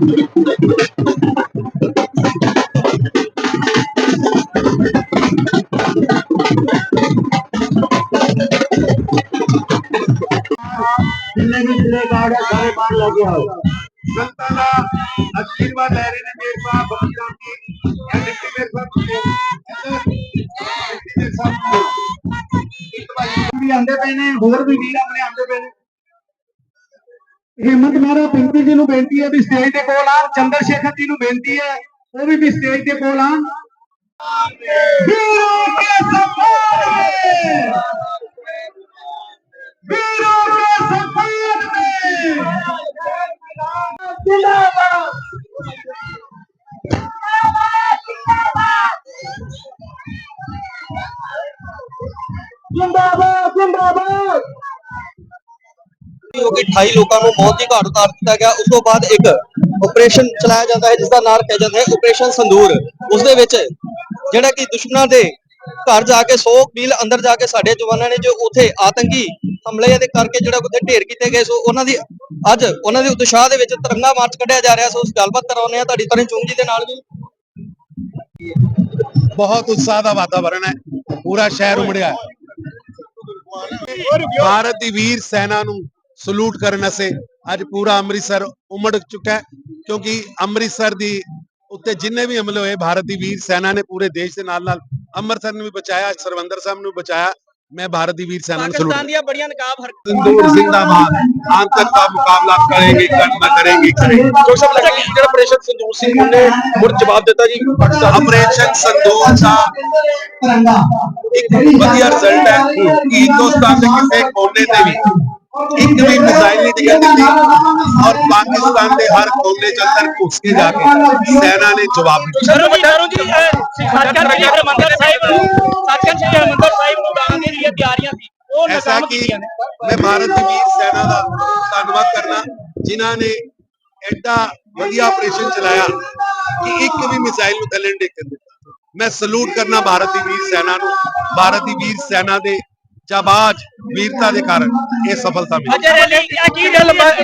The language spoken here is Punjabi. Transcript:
ਜਿੰਨੇ ਵੀ ਜ਼ਿਲ੍ਹੇ ਕਾਰਡ ਹੈ ਸਾਰੇ ਬਾਹਰ ਲੈ ਕੇ ਆਓ ਸੰਤਾਂ ਦਾ ਆਸ਼ੀਰਵਾਦ ਲੈ ਰਹੇ ਨੇ ਮੇਰੇ ਸਾਹਿਬ ਬਖਸ਼ਾਂ ਜੀ ਐਂਡ ਡਿਪਟੀ ਹਿੰਮਤ ਮਹਿਰਾ ਪਿੰਕੀ ਜੀ ਨੂੰ ਬੇਨਤੀ ਹੈ ਵੀ ਸਟੇਜ ਦੇ ਕੋਲ ਆਣ ਚੰਦਰ ਸ਼ੇਖਰ ਜੀ ਨੂੰ ਬੇਨਤੀ ਹੈ, ਉਹ ਵੀ ਵੀ ਸਟੇਜ ਦੇ ਕੋਲ ਆਣ ਵੀਰੋ ਕੇ ਸਫਾਰੇ ਵੀਰੋ ਕੇ ਸਫਾਰੇ ਜਿੰਦਾਬਾਦ! ਜਿੰਦਾਬਾਦ! ਜਿੰਦਾਬਾਦ! ਕਿਉਂਕਿ 28 ਲੋਕਾਂ ਨੂੰ ਮੌਤ ਦੀ ਘਾਟ ਉਤਾਰ ਦਿੱਤਾ ਗਿਆ। ਉਸ ਤੋਂ ਬਾਅਦ ਇੱਕ ਆਪਰੇਸ਼ਨ ਚਲਾਇਆ ਜਾਂਦਾ ਹੈ ਜਿਸ ਦਾ ਨਾਮ ਰੱਖਿਆ ਜਾਂਦਾ ਹੈ ਆਪਰੇਸ਼ਨ ਸੰਦੂਰ। ਉਸ ਦੇ ਵਿੱਚ ਜਿਹੜਾ ਕਿ ਦੁਸ਼ਮਣਾਂ ਦੇ ਘਰ ਜਾ ਕੇ 100 ਮੀਲ ਅੰਦਰ ਜਾ ਕੇ ਸਾਡੇ ਜਵਾਨਾਂ ਨੇ ਜੋ ਉਥੇ ਆਤੰਕੀ ਹਮਲੇ ਦੇ ਕਰਕੇ ਜਿਹੜਾ ਉਥੇ ਢੇਰ ਕੀਤੇ ਗਏ, ਸੋ ਉਹਨਾਂ ਦੀ ਅੱਜ ਉਹਨਾਂ ਦੇ ਉਤਸ਼ਾਹ ਦੇ ਵਿੱਚ ਤਿਰੰਗਾ ਮਾਰਚ ਕੱਢਿਆ ਜਾ ਰਿਹਾ। ਸੋ ਉਸ ਗੱਲਬਾਤ ਕਰਾਉਨੇ ਆ ਤੁਹਾਡੀ ਤਰਨ ਚੁੰਗੀ ਦੇ ਨਾਲ ਵੀ। ਬਹੁਤ ਉਤਸ਼ਾਹ ਦਾ ਵਾਤਾਵਰਣ ਹੈ। ਪੂਰਾ ਸ਼ਹਿਰ ਉਮੜਿਆ ਭਾਰਤ ਦੀ ਵੀਰ ਸੈਨਾ ਨੂੰ ਸਲੂਟ ਕਰਨ ਅਸੇ ਅੱਜ ਪੂਰਾ ਅੰਮ੍ਰਿਤਸਰ ਉਮੜ ਚੁੱਕਾ ਹੈ ਕਿਉਂਕਿ ਅੰਮ੍ਰਿਤਸਰ ਦੀ ਉੱਤੇ ਜਿੰਨੇ ਵੀ ਹਮਲੇ ਹੋਏ ਭਾਰਤੀ ਵੀਰ ਸੈਨਾ ਨੇ ਪੂਰੇ ਦੇਸ਼ ਦੇ ਨਾਲ ਨਾਲ ਅੰਮ੍ਰਿਤਸਰ ਨੂੰ ਵੀ ਬਚਾਇਆ ਸਰਵੰਦਰ ਸਾਹਿਬ ਨੂੰ ਬਚਾਇਆ। ਮੈਂ ਭਾਰਤ ਦੀ ਵੀਰ ਸੈਨਾ ਨੂੰ ਸਲੂਟ ਪਾਕਿਸਤਾਨ ਦੀਆਂ ਬੜੀਆਂ ਨਕਾਬ ਹਰਕਤਾਂ ਸੰਦੂਰ ਜ਼ਿੰਦਾਬਾਦ ਆਮ ਤੱਕ ਦਾ ਮੁਕਾਬਲਾ ਕਰੇਗੇ ਕਰਨਾ ਕਰੇਗੇ ਕਰੇਗੇ। ਕੁਝ ਪਤਾ ਕਿ ਜਿਹੜਾ ਆਪਰੇਸ਼ਨ ਸੰਦੂਰ ਸਿੰਘ ਨੇ ਮੁਰ ਜਵਾਬ ਦਿੱਤਾ ਜੀ? ਆਪਰੇਸ਼ਨ ਸੰਦੂਰ ਦਾ ਇੱਕ ਵਧੀਆ ਰਿਜ਼ਲਟ ਹੈ। ਕਿ ਦੋਸਤਾਂ ਦੇ ਕਿਸੇ ਕੋਨੇ ਤੇ ਵੀ ਇੱਕ ਵੀ ਮਿਸਾਈਲ ਨਹੀਂ ਡਿੱਗਣ ਦਿੱਤੀ ਔਰ ਪਾਕਿਸਤਾਨ ਦੇ ਹਰ ਕੋਨੇ ਚ ਅੰਦਰ ਘੁਸ ਕੇ ਜਾ ਕੇ ਸੈਨਾ ਨੇ ਜਵਾਬ ਦਿੱਤਾ। ਸ਼ਰਮ ਸ਼ਰਮ ਜੀ ਸੱਚਖੰਡ ਸ੍ਰੀ ਹਰਿਮੰਦਰ ਸਾਹਿਬ ਸੱਚਖੰਡ ਸ੍ਰੀ ਹਰਿਮੰਦਰ ਸਾਹਿਬ ਨੂੰ ਦਾਨ ਦੇ ਲਈ ਤਿਆਰੀਆਂ ਸੀ। ਉਹ ਐਸਾ ਨਾਕਾਮ ਕਿ ਕੀਤੀਆਂ ਨੇ। ਮੈਂ ਭਾਰਤ ਦੀ ਵੀਰ ਸੈਨਾ ਦਾ ਧੰਨਵਾਦ ਕਰਨਾ ਜਿਨ੍ਹਾਂ ਨੇ ਐਡਾ ਵਧੀਆ ਆਪਰੇਸ਼ਨ ਚਲਾਇਆ ਕਿ ਇੱਕ ਵੀ ਮਿਸਾਈਲ ਨੂੰ ਥੱਲੇ ਨਹੀਂ ਡਿੱਗਣ ਦਿੱਤਾ। ਮੈਂ ਸਲੂਟ ਕਰਨਾ ਭਾਰਤ ਦੀ ਵੀਰ ਸੈਨਾ ਨੂੰ ਭਾਰਤ ਦੀ ਵੀਰ ਸੈਨਾ ਦੇ ਜਾਬਾਜ਼ ਵੀਰਤਾ ਦੇ ਕਾਰਨ ਇਹ ਸਫਲਤਾ ਮਿਲੀ। ਅਜੇ ਕੀ ਗੱਲ ਬਾਤ